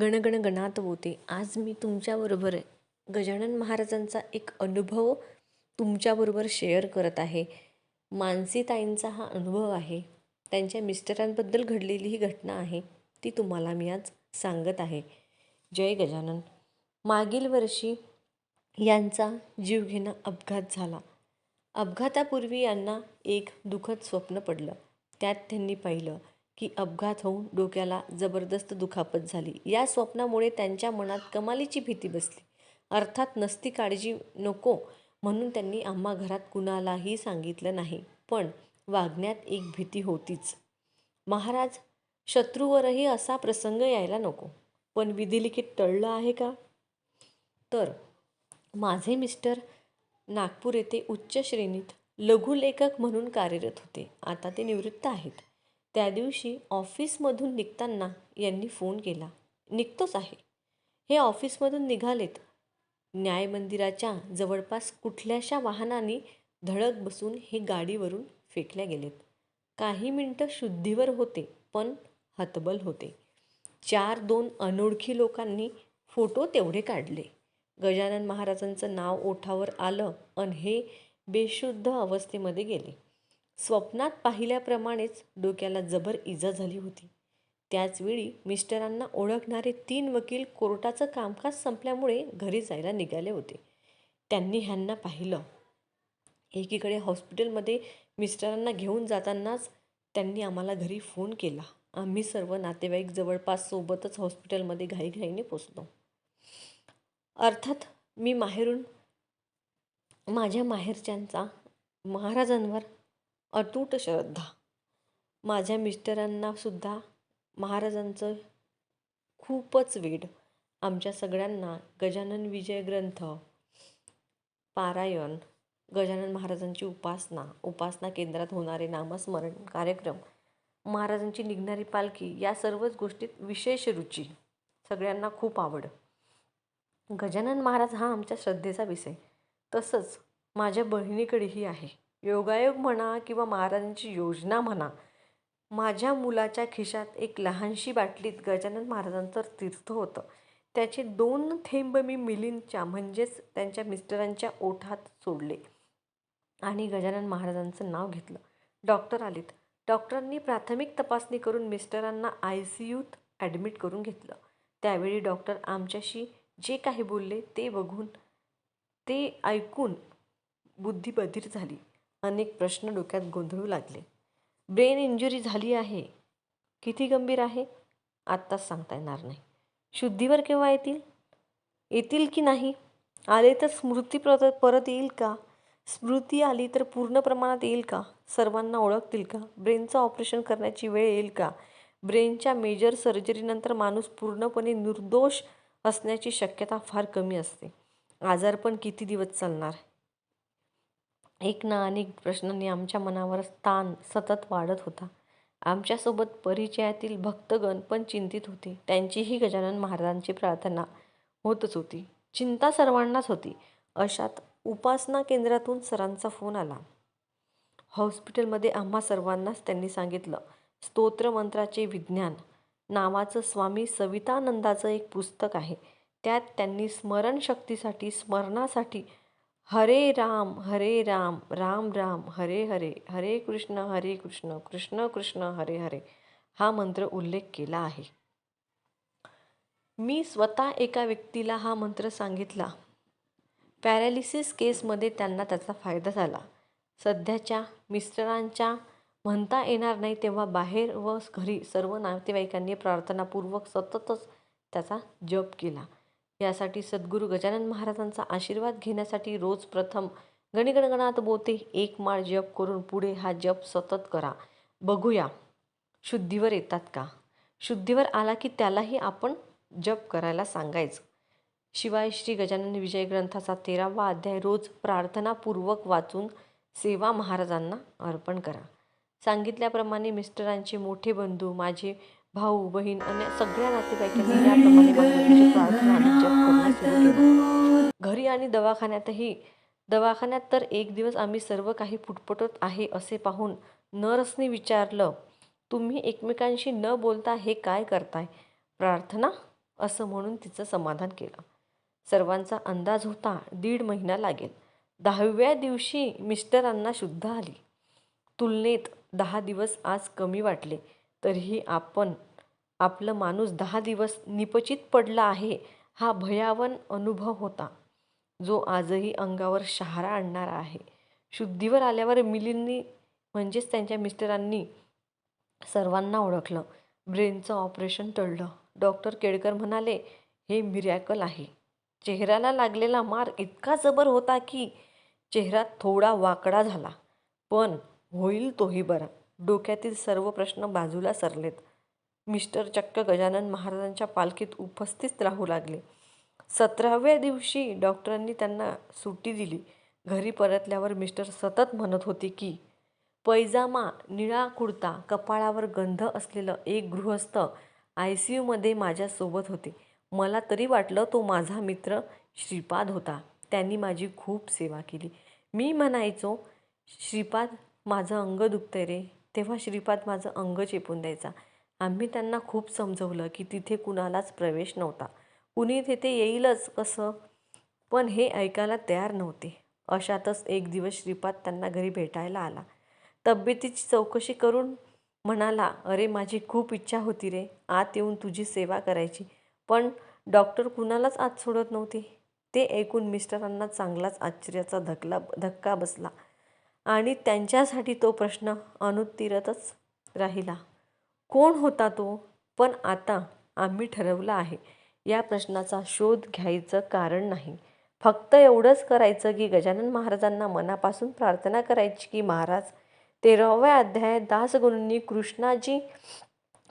गणगण गणात होते. आज मी तुमच्याबरोबर गजानन महाराजांचा एक अनुभव तुमच्याबरोबर शेअर करत आहे. मानसीताईंचा हा अनुभव आहे. त्यांच्या मिस्टरांबद्दल घडलेली ही घटना आहे. ती तुम्हाला मी आज सांगत आहे. जय गजानन. मागील वर्षी यांचा जीवघेणा अपघात झाला. अपघातापूर्वी यांना एक दुःखद स्वप्न पडलं. त्यात त्यांनी पाहिलं. की अपघात होऊन डोक्याला जबरदस्त दुखापत झाली. या स्वप्नामुळे त्यांच्या मनात कमालीची भीती बसली. अर्थात नसती काळजी नको म्हणून त्यांनी आम्हा घरात कुणालाही सांगितलं नाही. पण वागण्यात एक भीती होतीच. महाराज शत्रूवरही असा प्रसंग यायला नको. पण विधिलिखित टळलं आहे का? तर माझे मिस्टर नागपूर येथे उच्च श्रेणीत लघुलेखक म्हणून कार्यरत होते. आता ते निवृत्त आहेत. त्या दिवशी ऑफिसमधून निघताना यांनी फोन केला. निघतोच आहे. हे ऑफिसमधून निघालेत. न्याय मंदिराच्या जवळपास कुठल्याशा वाहनाने धडक बसून हे गाडीवरून फेकल्या गेलेत. काही मिनटं शुद्धीवर होते पण हतबल होते. चार दोन अनोळखी लोकांनी फोटो तेवढे काढले. गजानन महाराजांचं नाव ओठावर आलं आणि हे बेशुद्ध अवस्थेमध्ये गेले. स्वप्नात पाहिल्याप्रमाणेच डोक्याला जबर इजा झाली होती. त्याचवेळी मिस्टरांना ओळखणारे तीन वकील कोर्टाचं कामकाज संपल्यामुळे घरी जायला निघाले होते. त्यांनी ह्यांना पाहिलं. एकीकडे हॉस्पिटलमध्ये मिस्टरांना घेऊन जातानाच त्यांनी आम्हाला घरी फोन केला. आम्ही सर्व नातेवाईक जवळपास सोबतच हॉस्पिटलमध्ये घाईघाईने पोचलो. अर्थात मी माहेरून माझ्या माहेरच्यांचा महाराजांवर अतूट श्रद्धा. माझ्या मिस्टरांनासुद्धा महाराजांचं खूपच वेड. आमच्या सगळ्यांना गजानन विजय ग्रंथ पारायण गजानन महाराजांची उपासना उपासना केंद्रात होणारे नामस्मरण कार्यक्रम महाराजांची निघणारी पालखी या सर्वच गोष्टीत विशेष रुची. सगळ्यांना खूप आवड. गजानन महाराज हा आमच्या श्रद्धेचा विषय. तसंच माझ्या बहिणीकडेही आहे. योगायोग म्हणा किंवा महाराजांची योजना म्हणा माझ्या मुलाच्या खिशात एक लहानशी बाटलीत गजानन महाराजांचं तीर्थ होतं. त्याचे दोन थेंब मी मिलिंदच्या म्हणजेच त्यांच्या मिस्टरांच्या ओठात सोडले आणि गजानन महाराजांचं नाव घेतलं. डॉक्टर आलेत. डॉक्टरांनी प्राथमिक तपासणी करून मिस्टरांना आय सी यूत ॲडमिट करून घेतलं. त्यावेळी डॉक्टर आमच्याशी जे काही बोलले ते बघून ते ऐकून बुद्धी बधीर झाली. अनेक प्रश्न डोक्यात गोंधळू लागले. ब्रेन इंजुरी झाली आहे. किती गंभीर आहे? आत्ताच सांगता येणार नाही. शुद्धीवर केव्हा येतील? येतील की नाही? आले तर स्मृती प्रत परत येईल का? स्मृती आली तर पूर्ण प्रमाणात येईल का? सर्वांना ओळखतील का? ब्रेनचं ऑपरेशन करण्याची वेळ येईल का? ब्रेनच्या मेजर सर्जरीनंतर माणूस पूर्णपणे निर्दोष असण्याची शक्यता फार कमी असते. आजारपण किती दिवस चालणार? एक ना अनेक प्रश्नांनी आमच्या मनावर ताण सतत वाढत होता. आमच्यासोबत परिचयातील भक्तगण पण चिंतित होते. त्यांचीही गजानन महाराजांची प्रार्थना होतच होती. चिंता सर्वांनाच होती. अशात उपासना केंद्रातून सरांचा फोन आला. हॉस्पिटलमध्ये आम्हा सर्वांनाच त्यांनी सांगितलं स्तोत्रमंत्राचे विज्ञान नावाचं स्वामी सवितानंदाचं एक पुस्तक आहे. त्यात त्यांनी स्मरणशक्तीसाठी स्मरणासाठी हरे राम हरे राम राम राम हरे हरे हरे कृष्ण हरे कृष्ण कृष्ण कृष्ण हरे हरे हा मंत्र उल्लेख केला आहे. मी स्वतः एका व्यक्तीला हा मंत्र सांगितला. पॅरालिसिस केसमध्ये त्यांना त्याचा फायदा झाला. सध्याच्या मिस्टरांच्या म्हणता येणार नाही तेव्हा बाहेर व घरी सर्व नातेवाईकांनी प्रार्थनापूर्वक सततच त्याचा जप केला. यासाठी सद्गुरू गजानन महाराजांचा आशीर्वाद घेण्यासाठी रोज प्रथम गणगणगणात बोते. एक माळ जप करून पुढे हा जप सतत करा. बघूया शुद्धीवर येतात का? शुद्धीवर आला की त्यालाही आपण जप करायला सांगायचं. शिवाय श्री गजानन विजय ग्रंथाचा तेरावा अध्याय रोज प्रार्थनापूर्वक वाचून सेवा महाराजांना अर्पण करा. सांगितल्याप्रमाणे मिस्टरांचे मोठे बंधू माझे भाऊ बहीण आणि सगळ्या नातेवाईकांनी याप्रमाणे भगवंताची प्रार्थना आणि जप करणं सुरू केलं. घरी आणि दवाखान्यातही दवाखान्यात तर एक दिवस आम्ही सर्व काही फुटपटत आहे असे पाहून नर्सने विचारलं तुम्ही एकमेकांशी न बोलता हे काय करताय? प्रार्थना? असं म्हणून तिचं समाधान केलं. सर्वांचा अंदाज होता दीड महिना लागेल. दहाव्या दिवशी मिस्टरांना शुद्ध आली. तुलनेत दहा दिवस आज कमी वाटले. तरीही आपण आपलं माणूस दहा दिवस निपचित पडला आहे हा भयावन अनुभव होता. जो आजही अंगावर शहारा आणणारा आहे. शुद्धीवर आल्यावर मिलींनी म्हणजेच त्यांच्या मिस्टरांनी सर्वांना ओळखलं. ब्रेनचं ऑपरेशन टळलं. डॉक्टर केळकर म्हणाले हे मिरॅकल आहे. चेहऱ्याला लागलेला मार इतका जबर होता की चेहरा थोडा वाकडा झाला. पण होईल तोही बरा. डोक्यातील सर्व प्रश्न बाजूला सरलेत. मिस्टर चक्क गजानन महाराजांच्या पालखीत उपस्थित राहू लागले. सतराव्या दिवशी डॉक्टरांनी त्यांना सुट्टी दिली. घरी परतल्यावर मिस्टर सतत म्हणत होते की पैजामा निळा कुर्ता कपाळावर गंध असलेलं एक गृहस्थ आय सी यूमध्ये माझ्यासोबत होते. मला तरी वाटलं तो माझा मित्र श्रीपाद होता. त्यांनी माझी खूप सेवा केली. मी म्हणायचो श्रीपाद माझं अंग दुखतंय रे. तेव्हा श्रीपाद माझं अंग चेपून द्यायचा. आम्ही त्यांना खूप समजवलं की तिथे कुणालाच प्रवेश नव्हता. कुणी तिथे येईलच कसं? पण हे ऐकायला तयार नव्हते. अशातच एक दिवस श्रीपाद त्यांना घरी भेटायला आला. तब्येतीची चौकशी करून म्हणाला अरे माझी खूप इच्छा होती रे. आत येऊन तुझी सेवा करायची. पण डॉक्टर कुणालाच आत सोडत नव्हते. ते ऐकून मिस्टरांना चांगलाच आश्चर्याचा धकला धक्का बसला. आणि त्यांच्यासाठी तो प्रश्न अनुत्तीरतच राहिला. कोण होता तो? पण आता आम्ही ठरवलं आहे. या प्रश्नाचा शोध घ्यायचं कारण नाही. फक्त एवढंच करायचं की गजानन महाराजांना मनापासून प्रार्थना करायची की महाराज तेराव्या अध्यायात दासगुरूंनी कृष्णाजी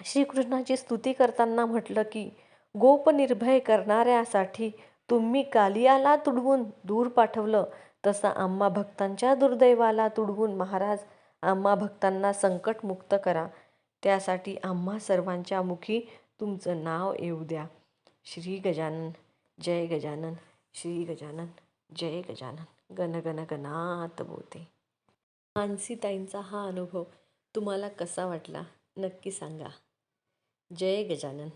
श्रीकृष्णाची स्तुती करताना म्हटलं की गोपनिर्भय करणाऱ्यासाठी तुम्ही कालियाला तुडवून दूर पाठवलं तसा आम्हा भक्तांच्या दुर्दैवाला तुडवून महाराज आम्हा भक्तांना संकटमुक्त करा. त्यासाठी आम्हा सर्वांच्या मुखी तुमचं नाव येऊ द्या. श्री गजानन जय गजानन श्री गजानन जय गजानन. गन गण गणात बोते मानसीताईंचा हा अनुभव तुम्हाला कसा वाटला नक्की सांगा. जय गजानन.